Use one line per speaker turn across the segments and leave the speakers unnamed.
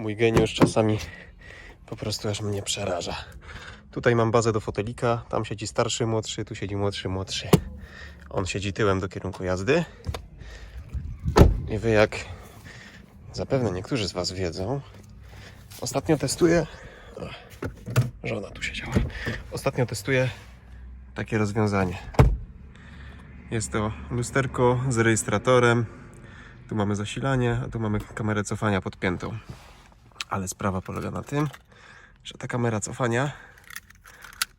Mój geniusz czasami po prostu aż mnie przeraża. Tutaj mam bazę do fotelika, tam siedzi starszy, młodszy, tu siedzi młodszy, młodszy. On siedzi tyłem do kierunku jazdy. I wy jak zapewne niektórzy z was wiedzą, ostatnio testuję... Żona tu siedziała. Ostatnio testuję takie rozwiązanie. Jest to lusterko z rejestratorem. Tu mamy zasilanie, a tu mamy kamerę cofania podpiętą. Ale sprawa polega na tym, że ta kamera cofania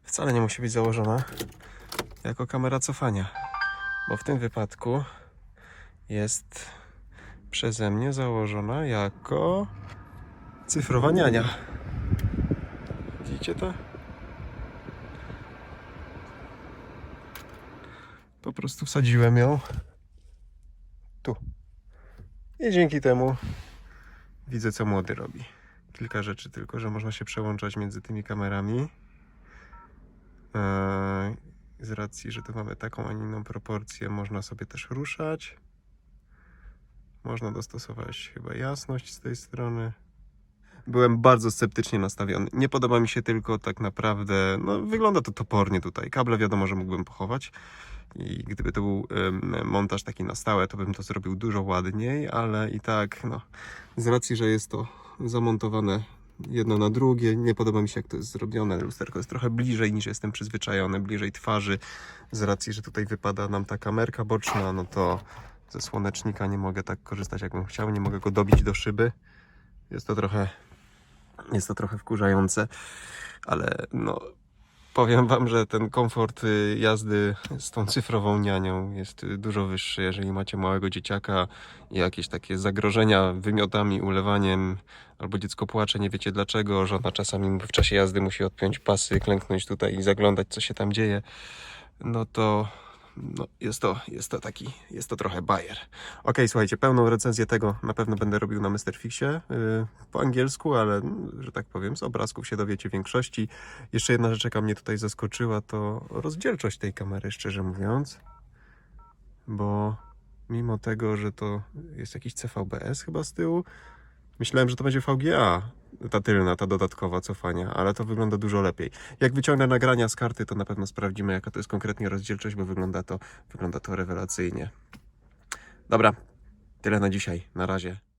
wcale nie musi być założona jako kamera cofania, bo w tym wypadku jest przeze mnie założona jako cyfrowa niania. Widzicie to? Po prostu wsadziłem ją tu. I dzięki temu widzę, co młody robi. Kilka rzeczy tylko, że można się przełączać między tymi kamerami. Eee, Z racji, że tu mamy taką, a nie inną proporcję, można sobie też ruszać. Można dostosować chyba jasność z tej strony. Byłem bardzo sceptycznie nastawiony. Nie podoba mi się tylko tak naprawdę, no wygląda to topornie tutaj. Kable wiadomo, że mógłbym pochować. I gdyby to był montaż taki na stałe, to bym to zrobił dużo ładniej, ale i tak, no, z racji, że jest to zamontowane jedno na drugie, nie podoba mi się, jak to jest zrobione. Lusterko jest trochę bliżej niż jestem przyzwyczajony, bliżej twarzy. Z racji, że tutaj wypada nam ta kamerka boczna, no to ze słonecznika nie mogę tak korzystać, jakbym chciał, nie mogę go dobić do szyby. Jest to trochę, jest to trochę wkurzające, ale no, Powiem wam, że ten komfort y, jazdy z tą cyfrową nianią jest y, dużo wyższy, jeżeli macie małego dzieciaka i jakieś takie zagrożenia wymiotami, ulewaniem, albo dziecko płacze, nie wiecie dlaczego, żona czasami w czasie jazdy musi odpiąć pasy, klęknąć tutaj i zaglądać, co się tam dzieje, no to no, jest, to, jest to taki, jest to trochę bajer. Ok, słuchajcie, pełną recenzję tego na pewno będę robił na Mr. Fixie yy, po angielsku, ale mm, że tak powiem, z obrazków się dowiecie większości. Jeszcze jedna rzecz, jaka mnie tutaj zaskoczyła, to rozdzielczość tej kamery, szczerze mówiąc. Bo mimo tego, że to jest jakiś CVBS chyba z tyłu, myślałem, że to będzie VGA, ta tylna, ta dodatkowa cofania, ale to wygląda dużo lepiej. Jak wyciągnę nagrania z karty, to na pewno sprawdzimy, jaka to jest konkretnie rozdzielczość, bo wygląda to, wygląda to rewelacyjnie. Dobra, tyle na dzisiaj. Na razie.